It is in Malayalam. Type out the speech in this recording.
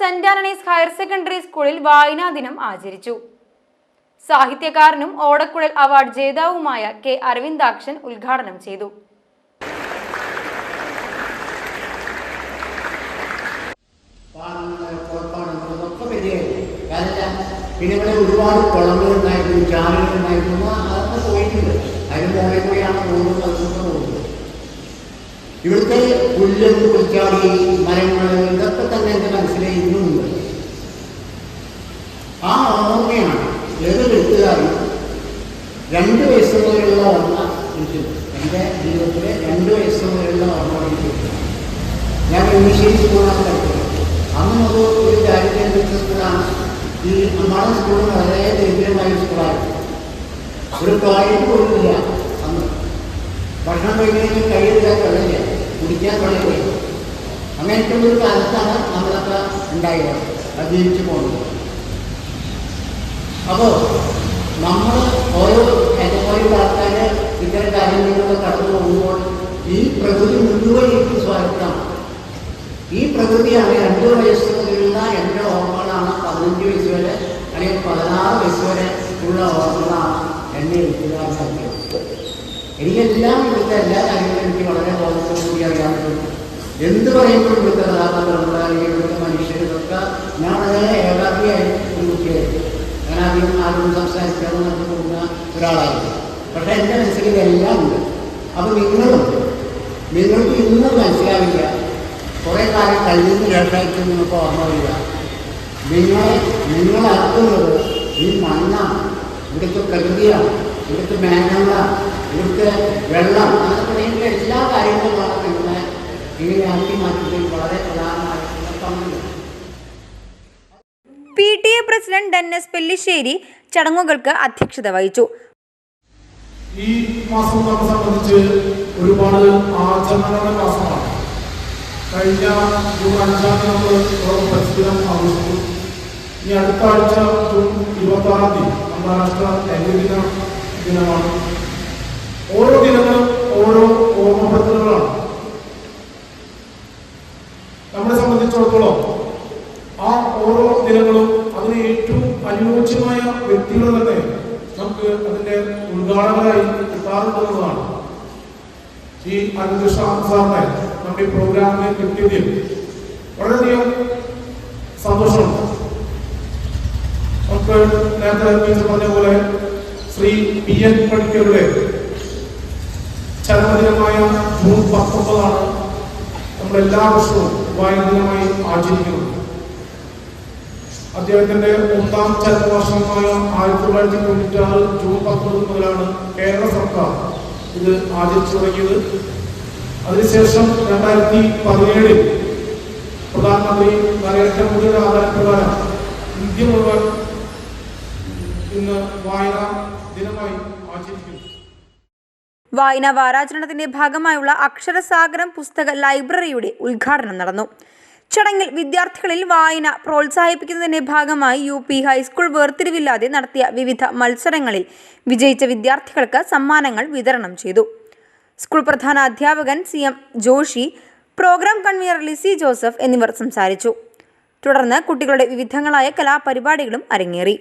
സെന്റ് ആന്റണീസ് ഹയർ സെക്കൻഡറി സ്കൂളിൽ വായനാ ദിനം ആചരിച്ചു. സാഹിത്യകാരനും ഓടക്കുഴൽ അവാർഡ് ജേതാവുമായ കെ അരവിന്ദാക്ഷൻ ഉദ്ഘാടനം ചെയ്തു. ഇവിടുത്തെ പുല്ലും പുൽച്ചാടി മരങ്ങൾ ഇതൊക്കെ തന്നെ എന്റെ മനസ്സിൽ ഇന്നുമുണ്ട് ആ ഓർമ്മയാണ് ഏതൊരു എഴുത്തുകാരും രണ്ട് വയസ്സ് മുതലുള്ള ഓർമ്മ എനിക്ക് എന്റെ ജീവിതത്തിലെ രണ്ട് വയസ്സ് മുതലുള്ള ഓർമ്മ എനിക്ക് ഞാൻ ഇംഗ്ലീഷിൽ സ്കൂളാണ് പഠിക്കുന്നത് അന്ന് മുതൽ ഒരു ദാരിദ്ര്യ സ്കൂളാണ് ഈ നമ്മുടെ സ്കൂൾ വളരെ ദരിദ്രമായ സ്കൂളായിരുന്നു. ഒരു ടോയ്ലറ്റ് പോലുമില്ല അന്ന്. ഭക്ഷണം കഴിക്കണമെങ്കിൽ കഴിയില്ല വെള്ളമില്ല. കുടിക്കാൻ വെള്ളമില്ല. അങ്ങനത്തെ ഒരു കാലത്താണ് നമ്മളൊക്കെ ഉണ്ടായത്. അത് ജീവിച്ചു പോകുന്നത്. അപ്പോൾ നമ്മൾ പ്രകൃതി മുഴുവൻ എനിക്ക് സ്വാഗതമാണ് ഈ പ്രകൃതിയാണ് രണ്ട് വയസ്സ് മുതലുള്ള എന്റെ ഓർമ്മകളാണ് പതിനഞ്ച് വയസ്സ് വരെ അല്ലെങ്കിൽ പതിനാറ് വയസ്സ് വരെ ഉള്ള ഓർമ്മകളാണ് എന്നെ എഴുത്തുകാരനാക്കിയത്. എനിക്കെല്ലാം ഇവിടുത്തെ എല്ലാ കാര്യങ്ങളും എനിക്ക് വളരെ ബോധത്തോടുകൂടി അറിയാൻ പറ്റും. എന്ത് പറയുമ്പോഴും ഇവിടുത്തെ കഥാപാത്രങ്ങൾ അല്ലെങ്കിൽ ഇവിടുത്തെ മനുഷ്യർ ഞാൻ വളരെ ഏകാഗ്രിയായി ഒരു കുട്ടിയായിരുന്നു ഞാൻ ആദ്യം ആരോടും സംസാരിക്കാമെന്ന് പറഞ്ഞു പോകുന്ന ഒരാളായിരുന്നു. പക്ഷേ എന്റെ മനസ്സിൽ ഇതെല്ലാം ഉണ്ട്. അപ്പോൾ നിങ്ങളും നിങ്ങൾക്ക് ഇന്നും മനസ്സിലാവില്ല. കുറേ കാലം കഴിഞ്ഞതിന് ശേഷമായിട്ട് നിങ്ങൾക്ക് ഓർമ്മ വരിക. നിങ്ങൾ നിങ്ങളാക്കുന്നത് ഈ മണ്ണാണ് ഇവിടുത്തെ പ്രകൃതിയാണ് ഇവിടുത്തെ മേഘങ്ങള ഇവിടുത്തെ വെള്ളം അങ്ങനെ തുടങ്ങിയ എല്ലാ കാര്യങ്ങളുമാണ് നിങ്ങളെ ഇങ്ങനെ ആക്കി മാറ്റുന്നതിൽ വളരെ പ്രധാനമായിട്ടുള്ള പങ്കുണ്ട് P T A president Dennis Pellissery ചടങ്ങുകൾക്ക് അധ്യക്ഷത വഹിച്ചു. ഈ മാസം നമ്മെ സംബന്ധിച്ച് ഒരുപാട് ആചരണങ്ങളുടെ മാസമാണ്. കഴിഞ്ഞ ജൂൺ അഞ്ചാം തീയതി നമ്മൾ ലോക പരിസ്ഥിതിദിനം ആഘോഷിച്ചു. ഇനി അടുത്ത ആഴ്ച ജൂൺ ഇരുപത്തി ആറാം തീയതി അന്താരാഷ്ട്ര ലൈംഗിക ദിനമാണ്. ഓരോ ദിനങ്ങളും ഓരോ ഓർമ്മപ്പെടുത്തലുകളാണ്. നമ്മളെ സംബന്ധിച്ചിടത്തോളം ആ ഓരോ ദിനങ്ങളും അതിന് ഏറ്റവും അനുയോജ്യമായ വ്യക്തികൾ തന്നെ നമുക്ക് അതിന്റെ ഉദ്ഘാടകരായി കിട്ടാറുണ്ടെന്നതാണ് ഈ അനന്തകൃഷ്ണ സാറിനെ നമ്മുടെ ഈ പ്രോഗ്രാമിനെ കിട്ടിയതിൽ വളരെയധികം സന്തോഷമുണ്ട് നമുക്ക് നേരത്തെ ടീച്ചർ പറഞ്ഞ പോലെ ശ്രീ പി എൻ പണിക്കരുടെ ചരമദിനമായ ജൂൺ പത്തൊമ്പതാണ് നമ്മൾ എല്ലാ വർഷവും വായുദിനമായി ആചരിക്കുന്നത്. അദ്ദേഹത്തിന്റെ ഒന്നാം ചരമവർഷമായ ആയിരത്തി തൊള്ളായിരത്തി തൊണ്ണൂറ്റി ആറ് ജൂൺ പത്തൊമ്പത് മുതലാണ് കേരള സർക്കാർ ഇത് ആചരിച്ചു തുടങ്ങിയത്. അതിനുശേഷം രണ്ടായിരത്തി പതിനേഴിൽ പ്രധാനമന്ത്രി നരേന്ദ്രമോദിയുടെ ആധാരപ്രകാരം ഇന്ത്യ മുഴുവൻ ഇന്ന് വായന ദിനമായി ആചരിക്കുന്നു. വായനാ വാരാചരണത്തിന്റെ ഭാഗമായുള്ള അക്ഷരസാഗരം പുസ്തക ലൈബ്രറിയുടെ ഉദ്ഘാടനം നടന്നു. ചടങ്ങിൽ വിദ്യാർത്ഥികളിൽ വായന പ്രോത്സാഹിപ്പിക്കുന്നതിന്റെ ഭാഗമായി യു പി ഹൈസ്കൂൾ വേർതിരിവില്ലാതെ നടത്തിയ വിവിധ മത്സരങ്ങളിൽ വിജയിച്ച വിദ്യാർത്ഥികൾക്ക് സമ്മാനങ്ങൾ വിതരണം ചെയ്തു. സ്കൂൾ പ്രധാന അധ്യാപകൻ C M Joshy program convener Lizzy Joseph എന്നിവർ സംസാരിച്ചു. തുടർന്ന് കുട്ടികളുടെ വിവിധങ്ങളായ കലാപരിപാടികളും അരങ്ങേറി.